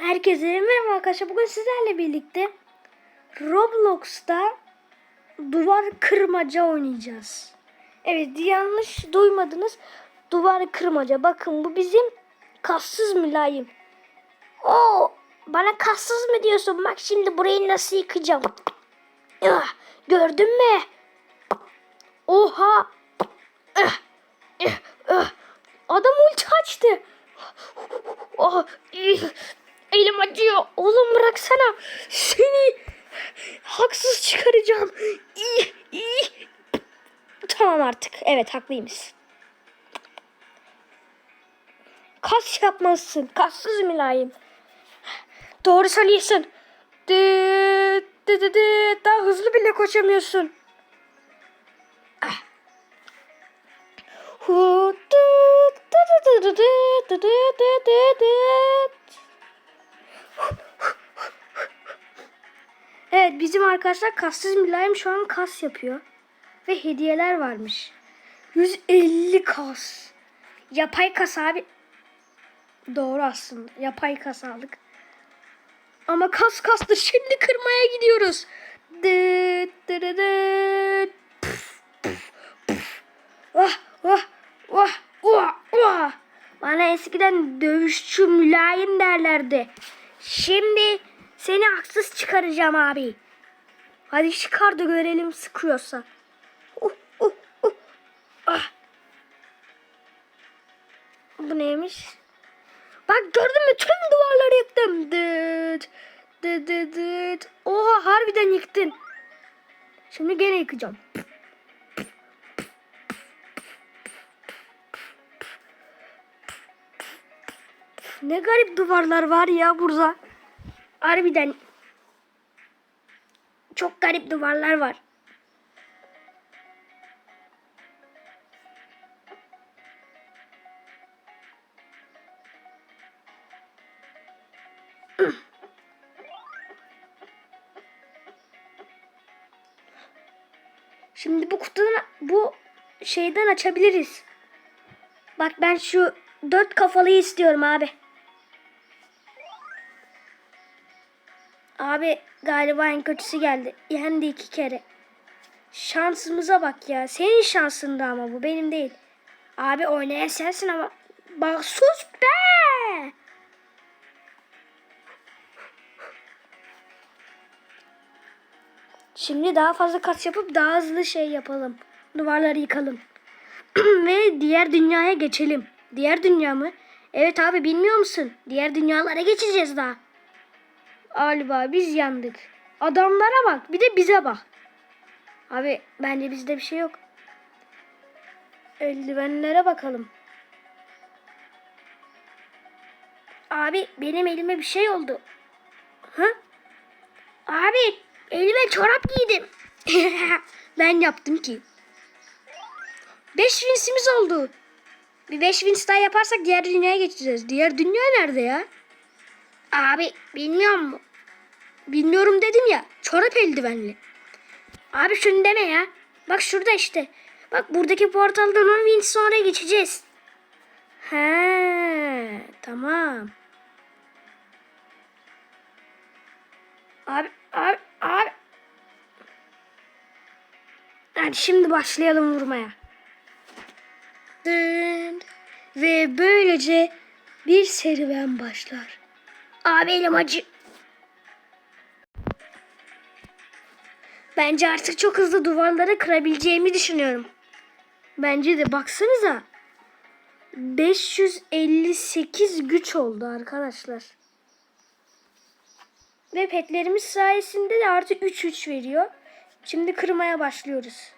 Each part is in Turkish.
Herkese merhaba arkadaşlar. Bugün sizlerle birlikte Roblox'ta duvar kırmaca oynayacağız. Evet yanlış duymadınız. Duvar kırmaca. Bakın bu bizim kassız mülayim. Oo, bana kassız mı diyorsun? Bak şimdi burayı nasıl yıkacağım. Ah, gördün mü? Oha. Ah, ah, ah. Adam ulti açtı. Oh, acıyor. Oğlum bıraksana. Seni haksız çıkaracağım. İh, ih. Tamam artık. Evet haklıymış. Kas yapmalısın. Kassız mülayim. Doğru söylüyorsun. Daha hızlı bile koşamıyorsun. Arkadaşlar kassız mülayim şu an kas yapıyor. Ve hediyeler varmış. 150 kas. Yapay kas abi. Doğru aslında. Yapay kas aldık. Ama kas kastı şimdi kırmaya gidiyoruz. Dıt dıt dıt. Vah vah vah vah vah. Bana eskiden dövüşçü mülayim derlerdi. Şimdi seni haksız çıkaracağım abi. Hadi çıkar da görelim sıkıyorsa. Uh, uh, uh. Ah. Bu neymiş? Bak gördün mü tüm duvarları yıktım. Dıt, dıt, dıt, dıt. Oha harbiden yıktın. Şimdi gene yıkacağım. Ne garip duvarlar var ya burada. Harbiden çok garip duvarlar var. Şimdi bu kutudan bu şeyden açabiliriz. Bak ben şu dört kafalıyı istiyorum abi. Abi galiba en kötüsü geldi. Yendi iki kere. Şansımıza bak ya. Senin şansında ama bu benim değil. Abi oynayan sensin ama. Bak sus be. Şimdi daha fazla kas yapıp daha hızlı şey yapalım. Duvarları yıkalım. Ve diğer dünyaya geçelim. Diğer dünya mı? Evet abi bilmiyor musun? Diğer dünyalara geçeceğiz daha. Galiba biz yandık. Adamlara bak bir de bize bak. Abi bence bizde bir şey yok. Eldivenlere bakalım. Abi benim elime bir şey oldu. Hı? Abi elime çorap giydim. ben yaptım ki. 5 winsimiz oldu. Bir 5 wins daha yaparsak diğer dünyaya geçeceğiz. Diğer dünya nerede ya? Abi bilmiyor mu? Bilmiyorum dedim ya. Çorap eldivenli. Abi şunu deme ya. Bak şurada işte. Bak buradaki portaldan 10 win sonra geçeceğiz. He, tamam. Abi, abi, abi. Hadi şimdi başlayalım vurmaya. Ve böylece bir serüven başlar. Abi elim acı. Bence artık çok hızlı duvarları kırabileceğimi düşünüyorum. Bence de baksanıza. 558 güç oldu arkadaşlar. Ve petlerimiz sayesinde de artı 3 3 veriyor. Şimdi kırmaya başlıyoruz.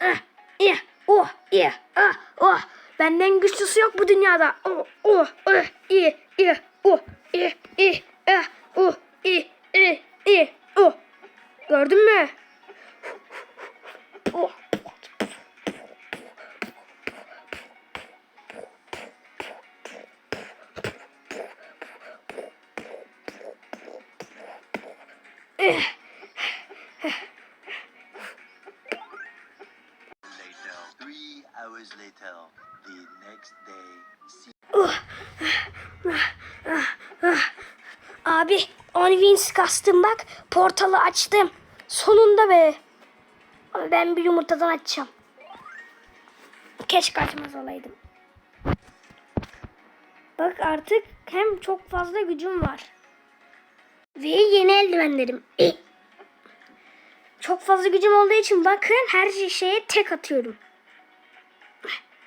Ah, iya, oh, iya, ah, oh. Benden güçlüsü yok bu dünyada. Oh, oh, oh, iyi, iyi, u i i e u i i i u. Gördün mü? Three hours later, the next day. See- 10 wins kastım bak. Portalı açtım. Sonunda be. Ben bir yumurtadan açacağım. Keşke açmaz olaydım. Bak artık hem çok fazla gücüm var. Ve yeni eldivenlerim. Çok fazla gücüm olduğu için bakın her şeye tek atıyorum.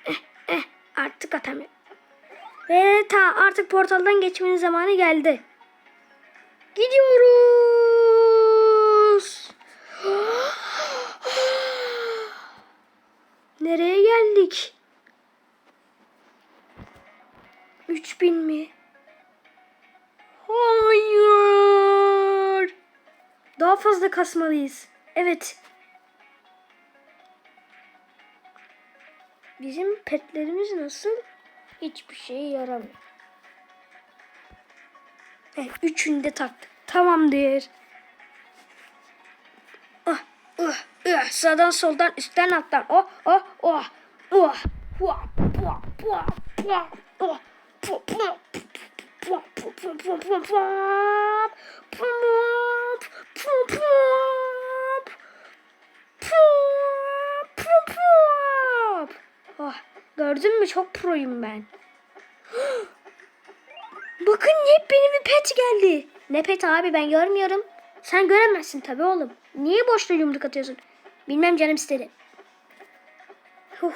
Artık atamıyorum. Ve ta artık portaldan geçmenin zamanı geldi. Gidiyoruz. Nereye geldik? 3000 mi? Hayır. Daha fazla kasmalıyız. Evet. Bizim petlerimiz nasıl? hiçbir şey yaramıyor. Evet, üçünü de taktık. Tamamdır. Ah, ah, ah. Sağdan soldan üstten alttan. Oh, oh, oh. Oh, oh, oh, oh, oh, oh. Oh gördün mü çok proyum ben. Bakın hep benim bir pet geldi. Ne pet abi ben görmüyorum. Sen göremezsin tabii oğlum. Niye boşta yumruk atıyorsun? Bilmem canım istedi.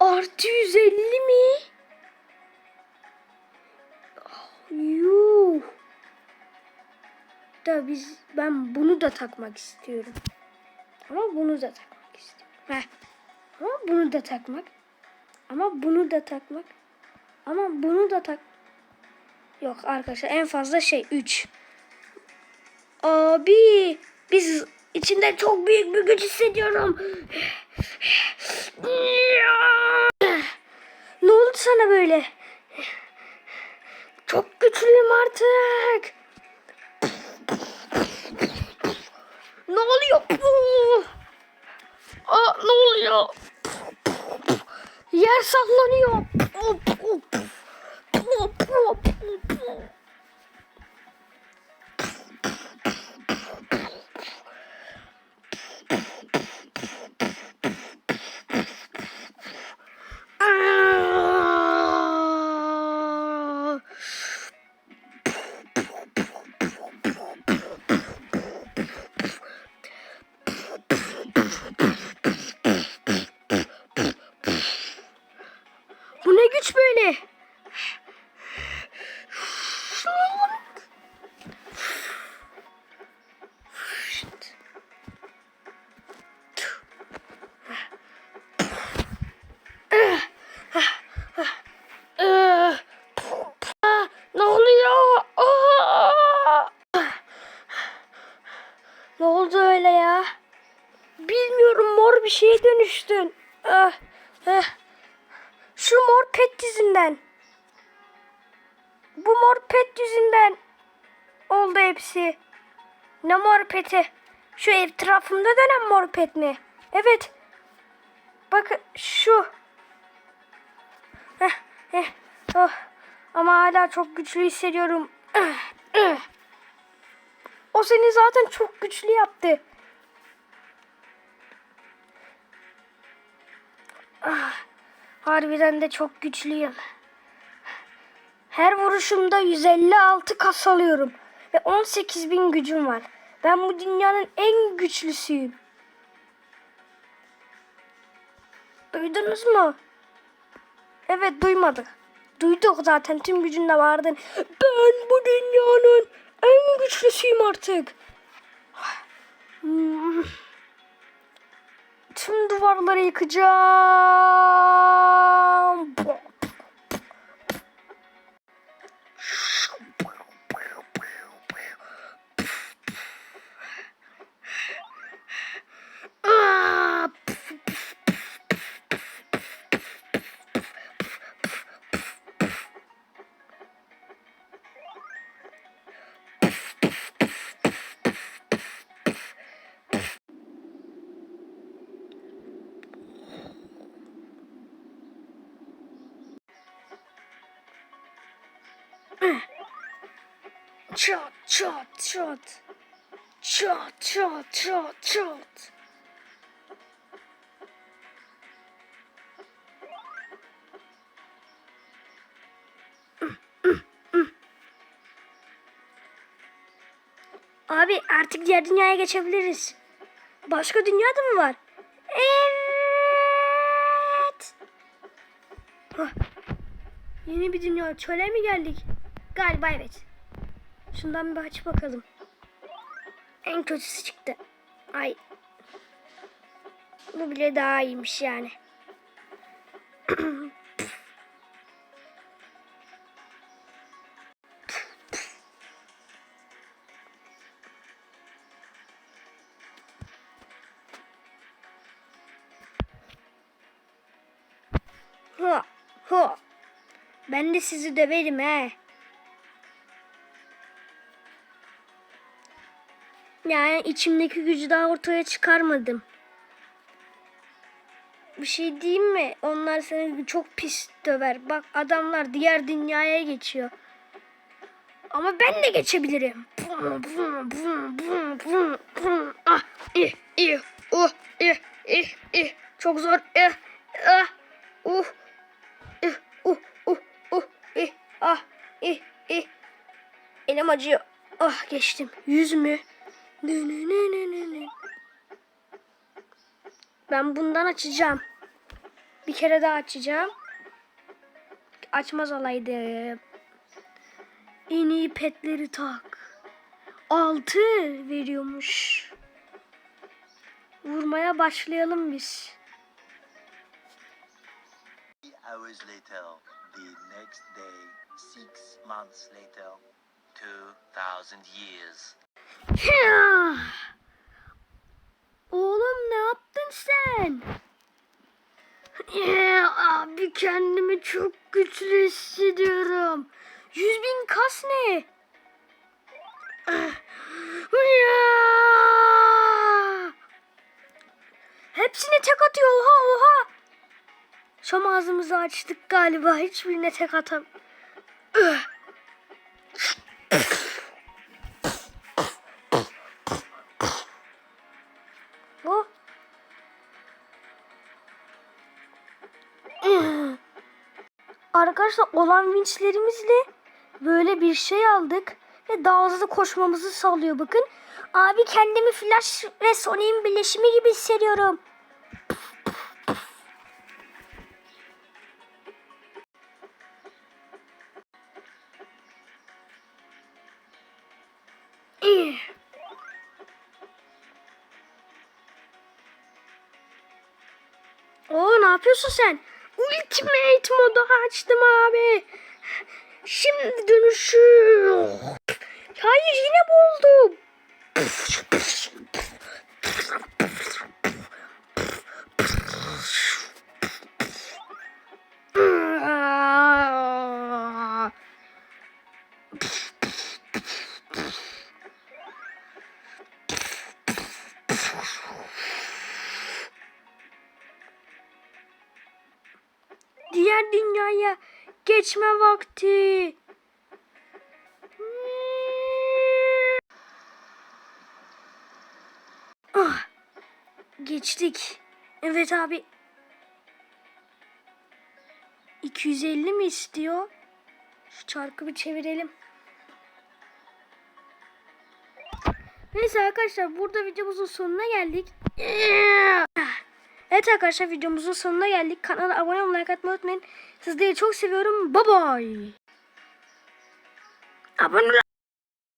Artı 150 mi? Ah, Yuh. Da biz ben bunu da takmak istiyorum. Ama bunu da takmak istiyorum. Heh. Ama bunu da takmak. Ama bunu da takmak. Ama bunu da tak. Yok arkadaşlar en fazla şey 3. Abi biz içinde çok büyük bir güç hissediyorum. sallanıyor. Hop hop. Bu mor pet yüzünden oldu hepsi. Ne mor peti? Şu etrafımda dönen mor pet mi? Evet. Bakın şu. Heh, heh, oh. Ama hala çok güçlü hissediyorum. O seni zaten çok güçlü yaptı. Ah, harbiden de çok güçlüyüm. Her vuruşumda 156 kas alıyorum. Ve 18 bin gücüm var. Ben bu dünyanın en güçlüsüyüm. Duydunuz mu? Evet duymadık. Duyduk zaten tüm gücünle vardın. Ben bu dünyanın en güçlüsüyüm artık. Tüm duvarları yıkacağım. Çat çat çat. Çat çat çat çat. Abi artık diğer dünyaya geçebiliriz. Başka dünyada mı var? Evet. Hah. Yeni bir dünya. Çöle mi geldik? Galiba evet. Şundan bir aç bakalım. En kötüsü çıktı. Ay. Bu bile daha iyiymiş yani. Ho, ho. Ben de sizi döverim he. Yani içimdeki gücü daha ortaya çıkarmadım. Bir şey diyeyim mi? Onlar seni çok pis döver. Bak adamlar diğer dünyaya geçiyor. Ama ben de geçebilirim. Bum, bum, bum, bum, bum, bum. Ah, ih, ih, uh, ih, ih, ih. Çok zor. Eh, ah, uh, ih, uh, uh, uh, ah, ih, ih. Elim acıyor. Ah geçtim. Yüz mü? Ben bundan açacağım. Bir kere daha açacağım. Açmaz olaydım. En iyi petleri tak. Altı veriyormuş. Vurmaya başlayalım biz. Hours later, the next day, six months later, two thousand years. Ya! Oğlum ne yaptın sen? Ya, abi kendimi çok güçlü hissediyorum. Yüz bin kas ne? Ya! Hepsine tek atıyor oha oha. Şam ağzımızı açtık galiba hiçbirine tek atam. Arkadaşlar olan vinçlerimizle böyle bir şey aldık ve daha hızlı koşmamızı sağlıyor bakın. Abi kendimi Flash ve Sonic'in birleşimi gibi hissediyorum. Oo ne yapıyorsun sen? Ultimate modu açtım abi. Şimdi dönüşü. Hayır yine buldum. Dünyaya geçme vakti. Ah, geçtik. Evet abi. 250 mi istiyor? Şu çarkı bir çevirelim. Neyse arkadaşlar burada videomuzun sonuna geldik. Evet arkadaşlar videomuzun sonuna geldik. Kanala abone olmayı, like atmayı unutmayın. Sizleri çok seviyorum. Bye bye. Abone